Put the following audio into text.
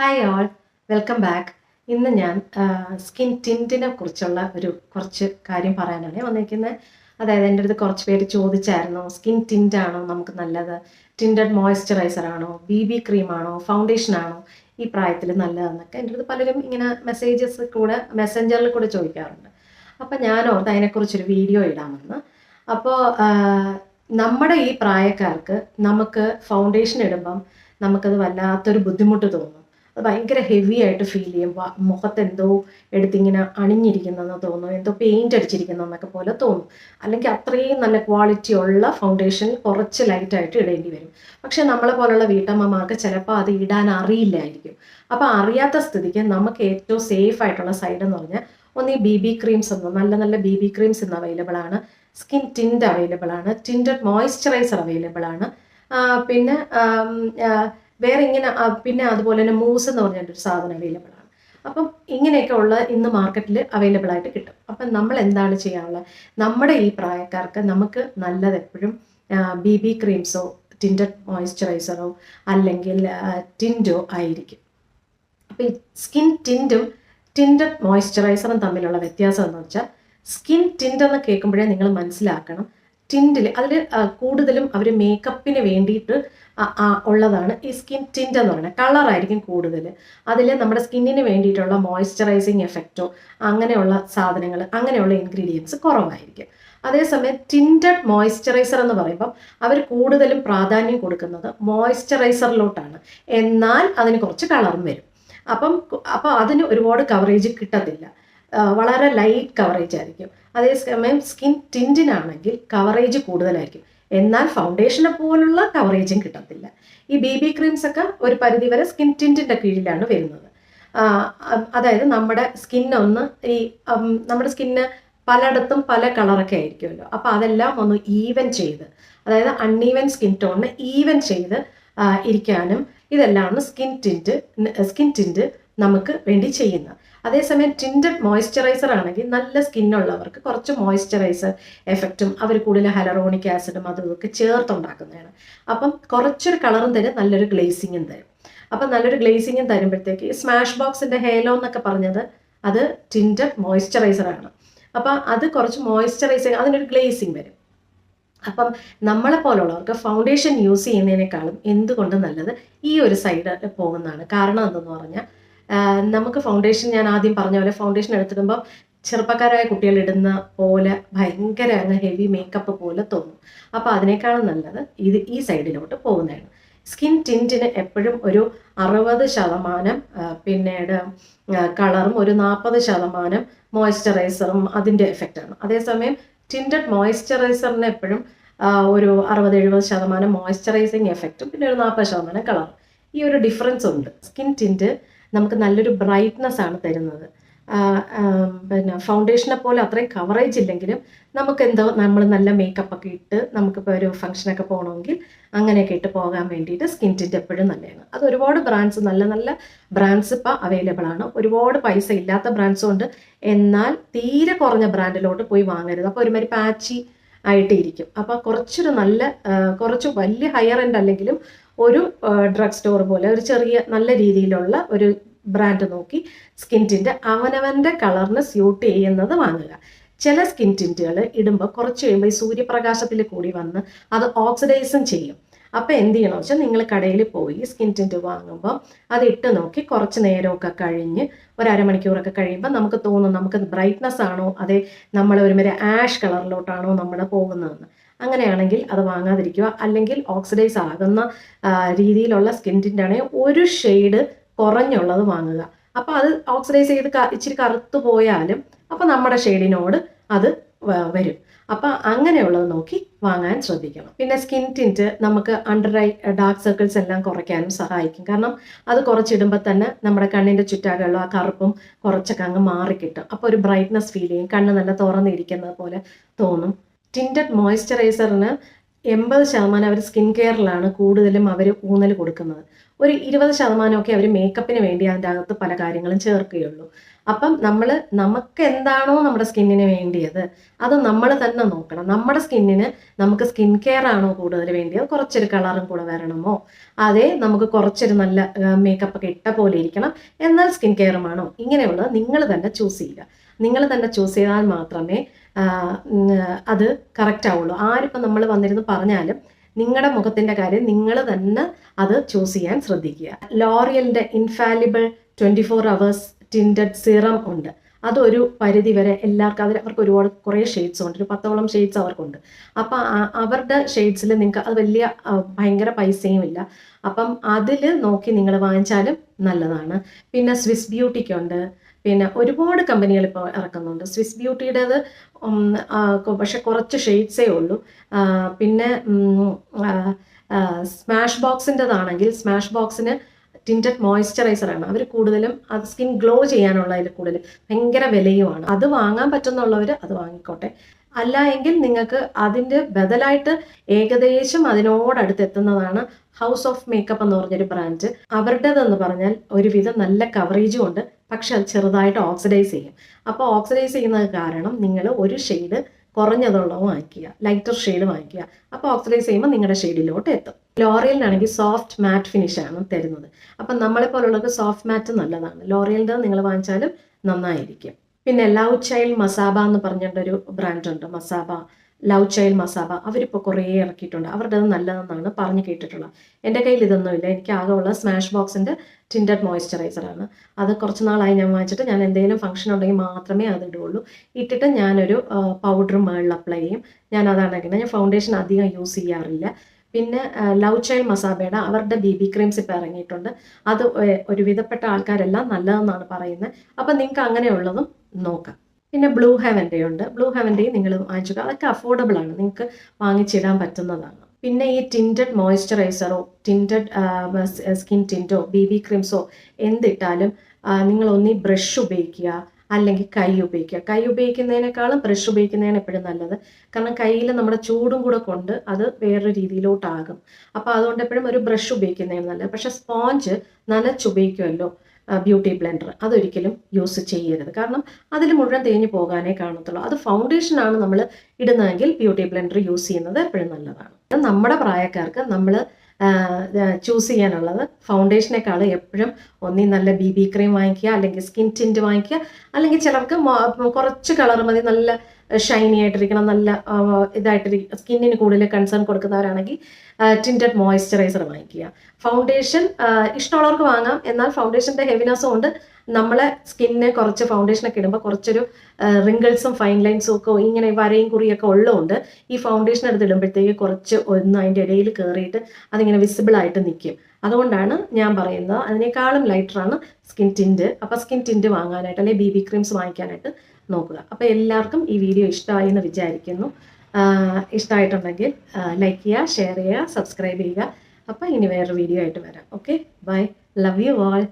Hi all welcome back ഇന്ന് ഞാൻ skin ടിന്റിനെ കുറിച്ചുള്ള ഒരു കുറച്ച് കാര്യം പറയാനാണ് വന്നിരിക്കുന്നത്. അതായത് എന്റെ അടുത്ത് കുറച്ച് പേര് ചോദിച്ചായിരുന്നു സ്കിൻ ടിന്റ് ആണോ നമുക്ക് നല്ലത്? ടിന്റഡ് മോയ്സ്ചറൈസർ ആണോ? ബി ബി ക്രീം ആണോ? ഫൗണ്ടേഷൻ ആണോ? ഈ പ്രായത്തിൽ നല്ലതെന്നൊക്കെ എന്റെ അടുത്ത് പലരും ഇങ്ങനെ മെസ്സേജസ് കൂടെ മെസ്സഞ്ചറിൽ കൂടെ ചോദിക്കാറുണ്ട്. അപ്പം ഞാൻ ഓർത്ത് അതിനെക്കുറിച്ചൊരു വീഡിയോ ഇടാമെന്ന് അപ്പോൾ നമ്മുടെ ഈ പ്രായക്കാർക്ക് നമുക്ക് ഫൗണ്ടേഷൻ ഇടുമ്പം നമുക്കത് വല്ലാത്തൊരു ബുദ്ധിമുട്ട് തോന്നും. അത് ഭയങ്കര ഹെവി ആയിട്ട് ഫീൽ ചെയ്യും. മുഖത്ത് എന്തോ എടുത്തിങ്ങനെ അണിഞ്ഞിരിക്കുന്നെന്ന് തോന്നും. എന്തോ പെയിന്റ് അടിച്ചിരിക്കുന്നതെന്നൊക്കെ പോലെ തോന്നും. അല്ലെങ്കിൽ അത്രയും നല്ല ക്വാളിറ്റി ഉള്ള ഫൗണ്ടേഷൻ കുറച്ച് ലൈറ്റായിട്ട് ഇടേണ്ടി വരും. പക്ഷേ നമ്മളെ പോലുള്ള വീട്ടമ്മമാർക്ക് ചിലപ്പോൾ അത് ഇടാൻ അറിയില്ലായിരിക്കും. അപ്പോൾ അറിയാത്ത സ്ഥിതിക്ക് നമുക്ക് ഏറ്റവും സേഫ് ആയിട്ടുള്ള സൈഡ് എന്ന് പറഞ്ഞാൽ ഒന്ന് ഈ ബി ബി ക്രീംസ് എന്ന് നല്ല നല്ല ബി ബി ക്രീംസ് ഇന്ന് അവൈലബിൾ ആണ്. സ്കിൻ ടിന്റ് അവൈലബിൾ ആണ്. ടിന്റഡ് മോയ്സ്ചറൈസർ അവൈലബിൾ ആണ്. പിന്നെ വേറെ ഇങ്ങനെ പിന്നെ അതുപോലെ തന്നെ മൂസ് എന്ന് പറഞ്ഞിട്ടൊരു സാധനം അവൈലബിൾ ആണ്. അപ്പം ഇങ്ങനെയൊക്കെ ഉള്ള ഇന്ന് മാർക്കറ്റിൽ അവൈലബിൾ ആയിട്ട് കിട്ടും. അപ്പം നമ്മൾ എന്താണ് ചെയ്യാനുള്ളത്? നമ്മുടെ ഈ പ്രായക്കാർക്ക് നമുക്ക് നല്ലത് എപ്പോഴും ബി ബി ക്രീംസോ ടിന്റഡ് മോയ്സ്ചറൈസറോ അല്ലെങ്കിൽ ടിന്റോ ആയിരിക്കും. അപ്പം ഈ സ്കിൻ ടിന്റും ടിന്റഡ് മോയ്സ്ചറൈസറും തമ്മിലുള്ള വ്യത്യാസം എന്ന് വെച്ചാൽ സ്കിൻ ടിന്റ് എന്ന് കേൾക്കുമ്പോഴേ നിങ്ങൾ മനസ്സിലാക്കണം ടിന്റിൽ അതിൽ കൂടുതലും അവർ മേക്കപ്പിന് വേണ്ടിയിട്ട് ഉള്ളതാണ് ഈ സ്കിൻ ടിന്റ് എന്ന് പറയുന്നത്. കളറായിരിക്കും കൂടുതൽ അതിൽ നമ്മുടെ സ്കിന്നിന് വേണ്ടിയിട്ടുള്ള മോയ്സ്ചറൈസിങ് എഫക്റ്റോ അങ്ങനെയുള്ള സാധനങ്ങൾ അങ്ങനെയുള്ള ഇൻഗ്രീഡിയൻസ് കുറവായിരിക്കും. അതേസമയം ടിന്റഡ് മോയ്സ്ചറൈസർ എന്ന് പറയുമ്പം അവർ കൂടുതലും പ്രാധാന്യം കൊടുക്കുന്നത് മോയ്സ്ചറൈസറിലോട്ടാണ് എന്നാൽ അതിന് കുറച്ച് കളറും വരും. അപ്പം അപ്പോൾ അതിന് ഒരുപാട് കവറേജ് കിട്ടത്തില്ല. വളരെ ലൈറ്റ് കവറേജ് ആയിരിക്കും. അതേസമയം സ്കിൻ ടിന്റിനാണെങ്കിൽ കവറേജ് കൂടുതലായിരിക്കും. എന്നാൽ ഫൗണ്ടേഷനെ പോലുള്ള കവറേജും കിട്ടത്തില്ല. ഈ ബി ബി ക്രീംസ് ഒക്കെ ഒരു പരിധിവരെ സ്കിൻ ടിന്റിന്റെ കീഴിലാണ് വരുന്നത്. അതായത് നമ്മുടെ സ്കിന്നൊന്ന് ഈ നമ്മുടെ സ്കിന്ന് പലയിടത്തും പല കളറൊക്കെ ആയിരിക്കുമല്ലോ. അപ്പോൾ അതെല്ലാം ഒന്ന് ഈവൻ ചെയ്ത് അതായത് അൺഈവൻ സ്കിൻ ടോണിന് ഈവൻ ചെയ്ത് ഇരിക്കാനും ഇതെല്ലാമാണ് സ്കിൻ ടിന്റ് സ്കിൻ ടിന്റ് നമുക്ക് വേണ്ടി ചെയ്യുന്നത്. അതേസമയം ടിന്റഡ് മോയ്സ്ചറൈസർ ആണെങ്കിൽ നല്ല സ്കിന്നുള്ളവർക്ക് കുറച്ച് മോയ്സ്ചറൈസർ എഫക്റ്റും അവർ കൂടുതൽ ഹലറോണിക് ആസിഡും അതും ഇതൊക്കെ ചേർത്തുണ്ടാക്കുന്നതാണ്. അപ്പം കുറച്ചൊരു കളറും തരും നല്ലൊരു ഗ്ലേസിങ്ങും തരും. അപ്പം നല്ലൊരു ഗ്ലേസിങ്ങും തരുമ്പോഴത്തേക്ക് സ്മാഷ് ബോക്സിന്റെ ഹേലോ എന്നൊക്കെ പറഞ്ഞത് അത് ടിന്റഡ് മോയ്സ്ചറൈസർ ആണ്. അപ്പം അത് കുറച്ച് മോയ്സ്ചറൈസിങ് അതിനൊരു ഗ്ലേസിങ് വരും. അപ്പം നമ്മളെ പോലുള്ളവർക്ക് ഫൗണ്ടേഷൻ യൂസ് ചെയ്യുന്നതിനേക്കാളും എന്തുകൊണ്ട് നല്ലത് ഈ ഒരു സൈഡ് പോകുന്നതാണ്. കാരണം എന്തെന്ന് പറഞ്ഞാൽ നമുക്ക് ഫൗണ്ടേഷൻ ഞാൻ ആദ്യം പറഞ്ഞ പോലെ ഫൗണ്ടേഷൻ എടുത്തിടുമ്പോൾ ചെറുപ്പക്കാരായ കുട്ടികൾ ഇടുന്ന പോലെ ഭയങ്കര അങ്ങ് ഹെവി മേക്കപ്പ് പോലെ തോന്നും. അപ്പോൾ അതിനേക്കാളും നല്ലത് ഇത് ഈ സൈഡിലോട്ട് പോകുന്നതാണ്. സ്കിൻ ടിന്റിന് എപ്പോഴും ഒരു അറുപത് ശതമാനം പിന്നീട് കളറും ഒരു നാൽപ്പത് ശതമാനം മോയ്സ്ചറൈസറും അതിന്റെ എഫക്റ്റാണ് അതേസമയം ടിന്റഡ് മോയ്സ്ചറൈസറിന് എപ്പോഴും ഒരു അറുപത് എഴുപത് ശതമാനം മോയ്സ്ചറൈസിങ് എഫക്റ്റും പിന്നെ ഒരു നാൽപ്പത് ശതമാനം കളറും ഈ ഒരു ഡിഫറൻസ് ഉണ്ട്. സ്കിൻ ടിന്റ് നമുക്ക് നല്ലൊരു ബ്രൈറ്റ്നെസ് ആണ് തരുന്നത്. പിന്നെ ഫൗണ്ടേഷനെ പോലെ അത്രയും കവറേജ് ഇല്ലെങ്കിലും നമുക്ക് എന്തോ നമ്മൾ നല്ല മേക്കപ്പ് ഒക്കെ ഇട്ട് നമുക്കിപ്പോൾ ഒരു ഫംഗ്ഷനൊക്കെ പോകണമെങ്കിൽ അങ്ങനെയൊക്കെ ഇട്ട് പോകാൻ വേണ്ടിയിട്ട് സ്കിൻ ടിന്റ് എപ്പോഴും നല്ലതാണ്. അത് ഒരുപാട് ബ്രാൻഡ്സ് നല്ല നല്ല ബ്രാൻഡ്സ് ഇപ്പോൾ അവൈലബിൾ ആണ്. ഒരുപാട് പൈസ ഇല്ലാത്ത ബ്രാൻഡ്സും ഉണ്ട്. എന്നാൽ തീരെ കുറഞ്ഞ ബ്രാൻഡിലോട്ട് പോയി വാങ്ങരുത്. അപ്പോൾ ഒരുമാതിരി പാച്ചി ആയിട്ട് ഇരിക്കും അപ്പോൾ കുറച്ചൊരു നല്ല കുറച്ച് വലിയ ഹയർ എൻഡ് അല്ലെങ്കിലും ഒരു ഡ്രഗ് സ്റ്റോർ പോലെ ഒരു ചെറിയ നല്ല രീതിയിലുള്ള ഒരു ബ്രാൻഡ് നോക്കി സ്കിൻ ടിന്റ് അവനവന്റെ കളറിന് സ്യൂട്ട് ചെയ്യുന്നത് വാങ്ങുക. ചില സ്കിൻ ടിന്റുകൾ ഇടുമ്പോൾ കുറച്ച് കഴിയുമ്പോൾ ഈ സൂര്യപ്രകാശത്തിൽ കൂടി വന്ന് അത് ഓക്സിഡൈസും ചെയ്യും. അപ്പോൾ എന്ത് ചെയ്യണമെന്ന് വെച്ചാൽ നിങ്ങൾ കടയിൽ പോയി സ്കിൻ ടിന്റ് വാങ്ങുമ്പോൾ അത് ഇട്ട് നോക്കി കുറച്ച് നേരമൊക്കെ കഴിഞ്ഞ് ഒരു കഴിയുമ്പോൾ നമുക്ക് തോന്നും നമുക്ക് ബ്രൈറ്റ്നസ് ആണോ അതെ നമ്മൾ ഒരുമാതിരി ആഷ് കളറിലോട്ടാണോ നമ്മൾ പോകുന്നതെന്ന്. അങ്ങനെയാണെങ്കിൽ അത് വാങ്ങാതിരിക്കുക. അല്ലെങ്കിൽ ഓക്സിഡൈസ് ആകുന്ന രീതിയിലുള്ള സ്കിൻ ടിന്റ് ആണെങ്കിൽ ഒരു ഷെയ്ഡ് കുറഞ്ഞുള്ളത് വാങ്ങുക. അപ്പോൾ അത് ഓക്സിഡൈസ് ചെയ്ത് ഇച്ചിരി കറുത്തു പോയാലും അപ്പോൾ നമ്മുടെ ഷെയ്ഡിനോട് അത് വരും. അപ്പോൾ അങ്ങനെയുള്ളത് നോക്കി വാങ്ങാൻ ശ്രദ്ധിക്കണം. പിന്നെ സ്കിൻ ടിന്റ് നമുക്ക് അണ്ടർ ഐ ഡാർക്ക് സർക്കിൾസ് എല്ലാം കുറയ്ക്കാനും സഹായിക്കും. കാരണം അത് കുറച്ചിടുമ്പോൾ തന്നെ നമ്മുടെ കണ്ണിന്റെ ചുറ്റാകെയുള്ള ആ കറുപ്പും കുറച്ചൊക്കെ അങ്ങ് മാറിക്കിട്ടും. അപ്പോൾ ഒരു ബ്രൈറ്റ്നസ് ഫീൽ ചെയ്യും. കണ്ണ് നല്ല തുറന്നിരിക്കുന്നത് പോലെ തോന്നും. ടിന്റഡ് മോയ്സ്ചറൈസറിന് എൺപത് ശതമാനം അവർ സ്കിൻ കെയറിലാണ് കൂടുതലും അവർ ഊന്നൽ കൊടുക്കുന്നത്. ഒരു ഇരുപത് ശതമാനമൊക്കെ അവർ മേക്കപ്പിന് വേണ്ടി അതിന്റെ അകത്ത് പല കാര്യങ്ങളും ചേർക്കുകയുള്ളൂ. അപ്പം നമ്മൾ നമുക്ക് എന്താണോ നമ്മുടെ സ്കിന്നിന് വേണ്ടിയത് അത് നമ്മൾ തന്നെ നോക്കണം. നമ്മുടെ സ്കിന്നിന് നമുക്ക് സ്കിൻ കെയർ ആണോ കൂടുതൽ വേണ്ടിയത് കുറച്ചൊരു കളറും കൂടെ വരണമോ? അതേ നമുക്ക് കുറച്ചൊരു നല്ല മേക്കപ്പ് ഒക്കെ ഇട്ട പോലെ ഇരിക്കണം. എന്നാൽ സ്കിൻ കെയറുമാണോ ഇങ്ങനെയുള്ളത് നിങ്ങൾ തന്നെ ചൂസ് ചെയ്യുക. നിങ്ങൾ തന്നെ ചൂസ് ചെയ്താൽ മാത്രമേ അത് കറക്റ്റ് ആവുള്ളൂ. ആരിപ്പം നമ്മൾ വന്നിരുന്ന് പറഞ്ഞാലും നിങ്ങളുടെ മുഖത്തിന്റെ കാര്യം നിങ്ങൾ തന്നെ അത് ചൂസ് ചെയ്യാൻ ശ്രദ്ധിക്കുക. ലോറിയലിന്റെ infallible twenty four hours tinted serum ഉണ്ട്. അതൊരു പരിധി വരെ എല്ലാവർക്കും അതിൽ അവർക്ക് ഒരുപാട് കുറേ ഷെയ്ഡ്സ് ഉണ്ട്. ഒരു പത്തോളം ഷെയ്ഡ്സ് അവർക്കുണ്ട്. അപ്പം അവരുടെ ഷെയ്ഡ്സിൽ നിങ്ങൾക്ക് അത് വലിയ ഭയങ്കര പൈസയും ഇല്ല. അപ്പം അതിൽ നോക്കി നിങ്ങൾ വാങ്ങിച്ചാലും നല്ലതാണ്. പിന്നെ സ്വിസ് ബ്യൂട്ടിക്കുണ്ട് പിന്നെ ഒരുപാട് കമ്പനികൾ ഇപ്പോൾ ഇറക്കുന്നുണ്ട്. സ്വിസ് ബ്യൂട്ടിയുടേത് പക്ഷെ കുറച്ച് ഷെയ്ഡ്സേ ഉള്ളൂ. പിന്നെ സ്മാഷ് ബോക്സിന്റെതാണെങ്കിൽ സ്മാഷ് ബോക്സിന് ടിന്റഡ് മോയ്സ്ചറൈസർ ആണ്. അവർ കൂടുതലും അത് സ്കിൻ ഗ്ലോ ചെയ്യാനുള്ള അതിൽ കൂടുതൽ ഭയങ്കര വിലയുമാണ്. അത് വാങ്ങാൻ പറ്റുന്നുള്ളവർ അത് വാങ്ങിക്കോട്ടെ. അല്ല എങ്കിൽ നിങ്ങൾക്ക് അതിന്റെ ബദലായിട്ട് ഏകദേശം അതിനോടടുത്ത് എത്തുന്നതാണ് ഹൗസ് ഓഫ് മേക്കപ്പ് എന്ന് പറഞ്ഞൊരു ബ്രാൻഡ് അവരുടേതെന്ന് പറഞ്ഞാൽ ഒരുവിധം നല്ല കവറേജും ഉണ്ട്. പക്ഷെ അത് ചെറുതായിട്ട് ഓക്സിഡൈസ് ചെയ്യും. അപ്പോൾ ഓക്സിഡൈസ് ചെയ്യുന്നത് കാരണം നിങ്ങൾ ഒരു ഷെയ്ഡ് കുറഞ്ഞതുള്ളത് വാങ്ങിക്കുക ലൈറ്റർ ഷെയ്ഡ് വാങ്ങിക്കുക. അപ്പോൾ ഓക്സിഡൈസ് ചെയ്യുമ്പോൾ നിങ്ങളുടെ ഷെയ്ഡിലോട്ട് എത്തും. ലോറിയലിനാണെങ്കിൽ സോഫ്റ്റ് മാറ്റ് ഫിനിഷ് ആണ് തരുന്നത്. അപ്പം നമ്മളെ പോലുള്ളവർക്ക് സോഫ്റ്റ് മാറ്റ് നല്ലതാണ്. ലോറിയലിന്റെ നിങ്ങൾ വാങ്ങിച്ചാലും നന്നായിരിക്കും. പിന്നെ ലവ് ചൈൽഡ് മസാബ എന്ന് പറഞ്ഞിട്ടൊരു ബ്രാൻഡ് ഉണ്ട് മസാബ ലവ് ചൈൽഡ് മസാബ അവരിപ്പോൾ കുറേ ഇറക്കിയിട്ടുണ്ട്. അവരുടെ അത് നല്ലതെന്നാണ് പറഞ്ഞു കേട്ടിട്ടുള്ളത്. എന്റെ കയ്യിൽ ഇതൊന്നുമില്ല. എനിക്ക് ആകെ ഉള്ള സ്മാഷ് ബോക്സിന്റെ ടിന്റഡ് മോയ്സ്ചറൈസർ ആണ്. അത് കുറച്ച് നാളായി ഞാൻ വാങ്ങിച്ചിട്ട് ഞാൻ എന്തെങ്കിലും ഫംഗ്ഷൻ ഉണ്ടെങ്കിൽ മാത്രമേ അത് ഇടുള്ളൂ ഇട്ടിട്ട് ഞാനൊരു പൗഡർ മേളിൽ അപ്ലൈ ചെയ്യും. ഞാൻ അതാണ് ഞാൻ ഫൗണ്ടേഷൻ അധികം യൂസ് ചെയ്യാറില്ല. പിന്നെ ലവ് ചൈൽഡ് മസാബേഡ അവരുടെ ബി ബി ക്രീംസ് ഇപ്പോൾ ഇറങ്ങിയിട്ടുണ്ട്. അത് ഒരുവിധപ്പെട്ട ആൾക്കാരെല്ലാം നല്ലതെന്നാണ് പറയുന്നത്. അപ്പം നിങ്ങൾക്ക് അങ്ങനെയുള്ളതും നോക്കാം. പിന്നെ ബ്ലൂ ഹെവന്റെ ഉണ്ട്. ബ്ലൂ ഹെവന്റെയും നിങ്ങൾ വാങ്ങിച്ചു അതൊക്കെ അഫോർഡബിൾ ആണ്. നിങ്ങൾക്ക് വാങ്ങിച്ചിടാൻ പറ്റുന്നതാണ്. പിന്നെ ഈ ടിന്റഡ് മോയ്സ്ചറൈസറോ ടിന്റഡ് സ്കിൻ ടിന്റോ ബി ബി ക്രീംസോ എന്തിട്ടാലും നിങ്ങൾ ഒന്നി ബ്രഷ് ഉപയോഗിക്കുക. അല്ലെങ്കിൽ കൈ ഉപയോഗിക്കുക. കൈ ഉപയോഗിക്കുന്നതിനേക്കാളും ബ്രഷ് ഉപയോഗിക്കുന്നതാണ് എപ്പോഴും നല്ലത്. കാരണം കയ്യിൽ നമ്മുടെ ചൂടും കൂടെ കൊണ്ട് അത് വേറൊരു രീതിയിലോട്ടാകും. അപ്പോൾ അതുകൊണ്ട് എപ്പോഴും ഒരു ബ്രഷ് ഉപയോഗിക്കുന്നതാണ് നല്ലത്. പക്ഷേ സ്പോഞ്ച് നനച്ചുപയോഗിക്കുമല്ലോ ബ്യൂട്ടി ബ്ലെൻഡർ. അതൊരിക്കലും യൂസ് ചെയ്യരുത്. കാരണം അതിൽ മുഴുവൻ തേഞ്ഞ് പോകാനേ കാണത്തുള്ളൂ. അത് ഫൗണ്ടേഷനാണ് നമ്മൾ ഇടുന്നതെങ്കിൽ ബ്യൂട്ടി ബ്ലെൻഡർ യൂസ് ചെയ്യുന്നത് എപ്പോഴും നല്ലതാണ്. നമ്മുടെ പ്രായക്കാർക്ക് നമ്മൾ ചൂസ് ചെയ്യാനുള്ളത്. ഫൗണ്ടേഷനേക്കാൾ എപ്പോഴും ഒന്നീ നല്ല ബി ബി ക്രീം വാങ്ങിക്കുക അല്ലെങ്കിൽ സ്കിൻ ടിന്റ് വാങ്ങിക്കുക അല്ലെങ്കിൽ ചിലർക്ക് കുറച്ച് കളർ മതി നല്ല ഷൈനി ആയിട്ടിരിക്കണം നല്ല ഇതായിട്ടിരിക്കും സ്കിന്നിന് കൂടുതൽ കൺസേൺ കൊടുക്കുന്നവരാണെങ്കിൽ ടിന്റഡ് മോയ്സ്ചറൈസർ വാങ്ങിക്കുക. ഫൗണ്ടേഷൻ ഇഷ്ടമുള്ളവർക്ക് വാങ്ങാം. എന്നാൽ ഫൗണ്ടേഷന്റെ ഹെവിനെസ്സും കൊണ്ട് നമ്മളെ സ്കിന്നിനെ കുറച്ച് ഫൗണ്ടേഷനൊക്കെ ഇടുമ്പോൾ കുറച്ചൊരു റിങ്കിൾസും ഫൈൻ ലൈൻസും ഒക്കെ ഇങ്ങനെ വരയും കുറിയൊക്കെ ഉള്ളതുകൊണ്ട് ഈ ഫൗണ്ടേഷൻ എടുത്ത് ഇടുമ്പോഴത്തേക്ക് കുറച്ച് ഒന്ന് അതിന്റെ ഇടയിൽ കയറിയിട്ട് അതിങ്ങനെ വിസിബിളായിട്ട് നിൽക്കും അതുകൊണ്ടാണ് ഞാൻ പറയുന്നത്. അതിനേക്കാളും ലൈറ്ററാണ് സ്കിൻ ടിന്റ് അപ്പോൾ സ്കിൻ ടിന്റ് വാങ്ങാനായിട്ട് അല്ലെങ്കിൽ ബി ബി ക്രീംസ് വാങ്ങിക്കാനായിട്ട് നോക്കുക. അപ്പോൾ എല്ലാവർക്കും ഈ വീഡിയോ ഇഷ്ടമായി എന്ന് വിചാരിക്കുന്നു ഇഷ്ടമായിട്ടുണ്ടെങ്കിൽ ലൈക്ക് ചെയ്യുക ഷെയർ ചെയ്യുക സബ്സ്ക്രൈബ് ചെയ്യുക. അപ്പോൾ ഇനി വേറൊരു വീഡിയോ ആയിട്ട് വരാം. Okay bye love you all